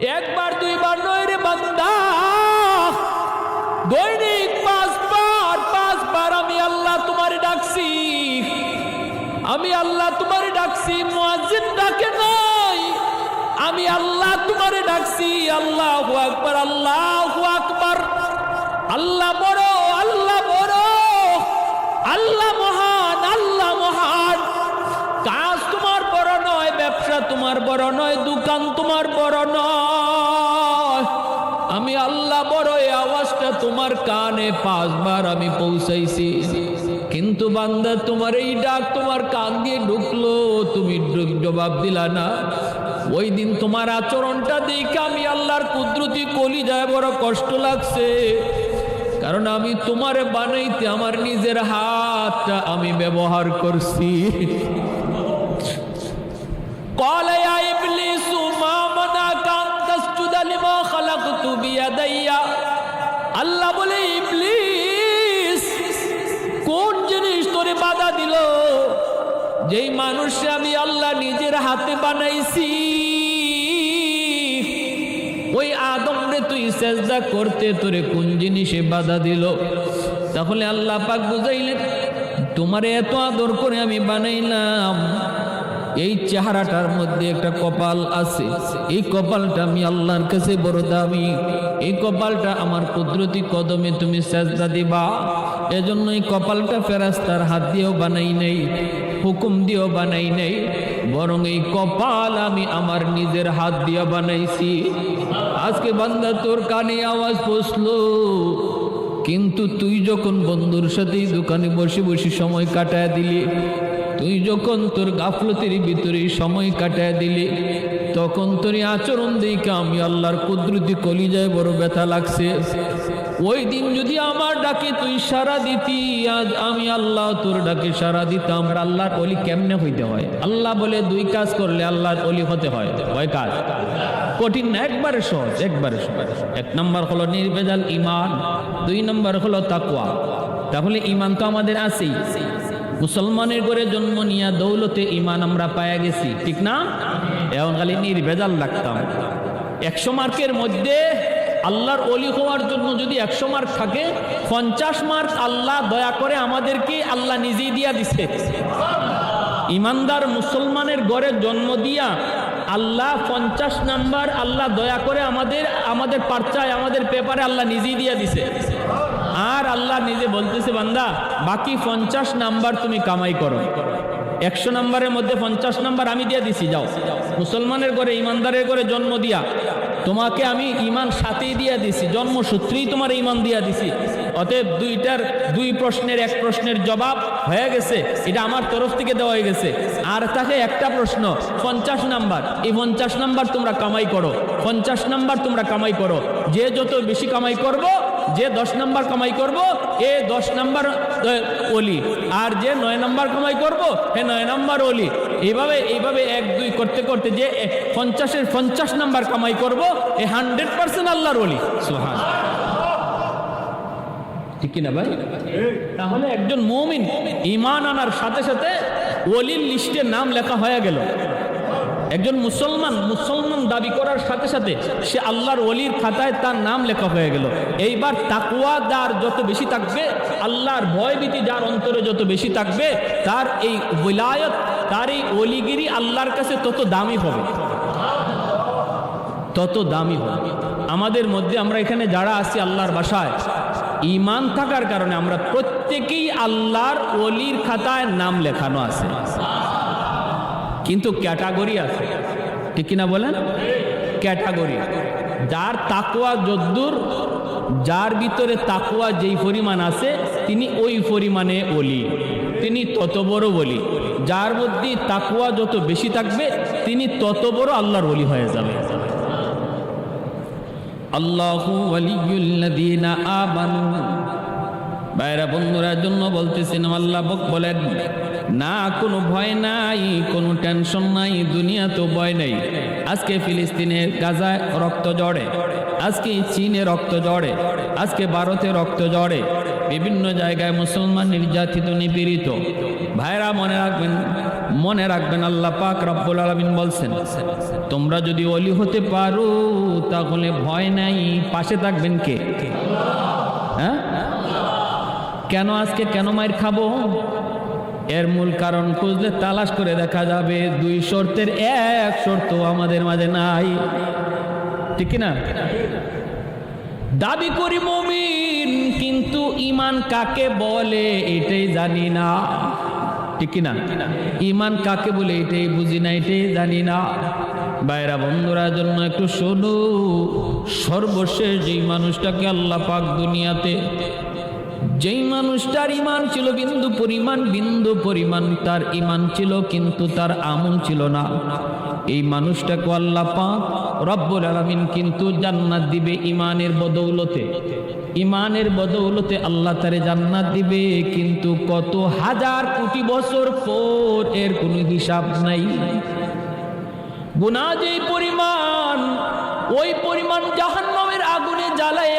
একবার, দুইবার নয় রে বান্দা। দৈনিক পাঁচবার পাঁচবার আমি আল্লাহ তোমার ডাকছি। আমি আল্লাহ তোমার ডাকছি, মুয়াজ্জিন ডাকে নাই। আমি আল্লাহ তোমারে ডাকছি, আল্লাহ আকবার আল্লাহ আকবার। আল্লাহ বড় আল্লাহ বড়, আল্লাহ তোমার বড় নয়, দোকান তোমার বড় নয়। আমি আল্লাহ বড় এই আওয়াজটা তোমার কানে পাঁচবার আমি পৌঁছাইছি। কিন্তু বান্দা, তোমার এই ডাক তোমার কান দিয়ে ঢুকলো, তুমি জবাব দিলা না। ওই দিন তোমার আচরণটা দেখে আমি আল্লাহর কুদরতি কলি যায় বড় কষ্ট লাগছে। কারণ আমি তোমারে বানাইতে আমার নিজের হাতটা আমি ব্যবহার করছি। যেই মানুষে আমি আল্লাহ নিজের হাতে বানাইছি, ওই আদমরে তুই সেজদা করতে তোরে কোন জিনিসে বাধা দিল? তাহলে আল্লাহ পাক বুঝাইলেন, তোমার এত আদর করে আমি বানাইলাম। এই চেহারাটার মধ্যে একটা কপাল আছে। এই কপালটা আমি আল্লাহর কাছে বড় দামি। এই কপালটা আমার কুদরতি কদমে তুমি সেজদা দিবা। এজন্য এই কপালটা ফেরাস্তার হাত দিয়েও বানাই নেই। হুকুম দিয়েও বানাই নাই। বরং এই কপাল আমি আমার নিজের হাত দিয়ে বানাইছি। আজকে বান্দা তোর কানে আওয়াজ পৌঁছলো কিন্তু তুই যখন বন্ধুর সাথেই দোকানে বসে বসে সময় কাটায় দিলি, তুই যখন তোর গাফলতির ভিতরে সময় কাটায় দিলি, তখন তোর আচরণ দেখে আমি আল্লাহর কুদরতি কলিজায় বড় ব্যথা লাগছে। ওই দিন যদি আমার ডাকে তুই সারা দিতি, আজ আমি আল্লাহ তোর ডাকে সারা দিতাম। আর আল্লাহর অলি কেমনে হইতে হয়? আল্লাহ বলে, দুই কাজ করলে আল্লাহর অলি হতে হয়। কয় কাজ? কঠিন না, একবারে সহজ একবারে সহজ। এক নম্বর হলো নির্বেজাল ইমান দুই নম্বর হলো তাকুয়া তাহলে ইমান তো আমাদের আছেই। মুসলমানের করে জন্ম নিয়ে দৌলতে ইমান আমরা পায়া গেছি, ঠিক না? এবং খালি নির্বেজাল লাগতাম। একশো মার্কের মধ্যে আল্লাহর অলি হওয়ার জন্য যদি একশো মার্ক থাকে, পঞ্চাশ মার্ক আল্লাহ দয়া করে আমাদেরকে আল্লাহ নিজেই দিয়া দিছে। ইমানদার মুসলমানের ঘরে জন্ম দিয়া আল্লাহ পঞ্চাশ নাম্বার আল্লাহ দয়া করে আমাদের আমাদের পার্চায়, আমাদের পেপারে আল্লাহ নিজেই দিয়া দিছে। আর আল্লাহ নিজে বলতেছে, বান্দা, বাকি পঞ্চাশ নাম্বার তুমি কামাই করো। একশো নাম্বারের মধ্যে পঞ্চাশ নাম্বার আমি দিয়ে দিছি, যাও। মুসলমানের ঘরে, ইমানদারের ঘরে জন্ম দিয়া তোমাকে আমি ইমান সাথেই দিয়া দিছি, জন্মসূত্রেই তোমার ইমান দিয়া দিছি। অতএব দুইটার, দুই প্রশ্নের এক প্রশ্নের জবাব হয়ে গেছে, এটা আমার তরফ থেকে দেওয়া হয়ে গেছে। আর তাকে একটা প্রশ্ন, পঞ্চাশ নাম্বার, এই পঞ্চাশ নাম্বার তোমরা কামাই করো, পঞ্চাশ নাম্বার তোমরা কামাই করো। যে যত বেশি কামাই করব যে দশ নাম্বার কামাই করব, এ দশ নাম্বার অলি আর যে নয় নাম্বার কামাই করব, হে নয় নাম্বার অলি এইভাবে এইভাবে এক, দুই করতে করতে যে পঞ্চাশের পঞ্চাশ নাম্বার কামাই করব, এ হান্ড্রেড পার্সেন্ট আল্লাহর অলি সোহান ঠিক কিনা ভাই? তাহলে একজন মৌমিন ইমান আনার সাথে সাথে ওলির লিস্টে নাম লেখা হয়ে গেল। একজন মুসলমান মুসলমান দাবি করার সাথে সাথে সে আল্লাহর অলির খাতায় তার নাম লেখা হয়ে গেল। এইবার তাকুয়া যার যত বেশি থাকবে, আল্লাহর ভয়ভীতি যার অন্তরে যত বেশি থাকবে, তার এই বিলায়ত তার এই অলিগিরি আল্লাহর কাছে তত দামি হবে। তত দামি হবে। আমাদের মধ্যে আমরা এখানে যারা আছি আল্লাহর বাসায় ইমান থাকার কারণে আমরা প্রত্যেকেই আল্লাহর অলির খাতায় নাম লেখানো আছে। কিন্তু ক্যাটাগরি আছে। ঠিক কিনা বলেন? ক্যাটাগরি। যার তাকুয়া যদ্দুর, যার ভিতরে তাকুয়া যেই পরিমাণ আছে, তিনি ওই পরিমাণে অলি তিনি তত বড় বলি যার মধ্যে তাকুয়া যত বেশি থাকবে, তিনি তত বড় আল্লাহর অলি হয়ে যাবে। আল্লাহ বন্ধুরা জন্য বলতেছেন আল্লাহ বলেন। না, কোনো ভয় নাই, কোনো টেনশন নাই, দুনিয়া তো ভয় নেই। আজকে ফিলিস্তিনের গাজায় রক্ত জড়ে আজকে চীনে রক্ত জড়ে আজকে ভারতে রক্ত জড়ে বিভিন্ন জায়গায় মুসলমান নির্যাতিত, নিপীড়িত। ভাইরা, মনে রাখবেন মনে রাখবেন, আল্লাহ পাক রব্বুল আলামিন বলছেন, তোমরা যদি অলি হতে পারো, তাহলে ভয় নাই। পাশে থাকবেন কে? হ্যাঁ? কেন আজকে কেন মায়ের খাব? এর মূল কারণ খুঁজলে তালাশ করে দেখা যাবে, দুই শর্তের এক শর্ত আমাদের মাঝে নাই। ঠিক না দাবি করি মমিন, কিন্তু ইমান কাকে বলে এটাই জানি না। ঠিক না ইমান কাকে বলে এটাই বুঝি না, এটাই জানি না। বাইরা বন্ধুরা জন্য একটু শোনো, সর্বশেষ যেই মানুষটাকে আল্লাহ পাক দুনিয়াতে যেই মানুষটার ইমান ছিল বিন্দু পরিমাণ বিন্দু পরিমাণ তার ইমান ছিল, কিন্তু তার আমল ছিল না। এই মানুষটাকে আল্লাহ পাক রব্বুল আলামিন কিন্তু জান্নাত দিবে ইমানের বদৌলতে। ইমানের বদৌলতে আল্লাহ তারে জান্নাত দিবে, কিন্তু কত হাজার কোটি বছর পর এর কোনো হিসাব নাই। গুনাহ যেই পরিমাণ, ওই পরিমাণ জাহান্নামের আগুনে জ্বালায়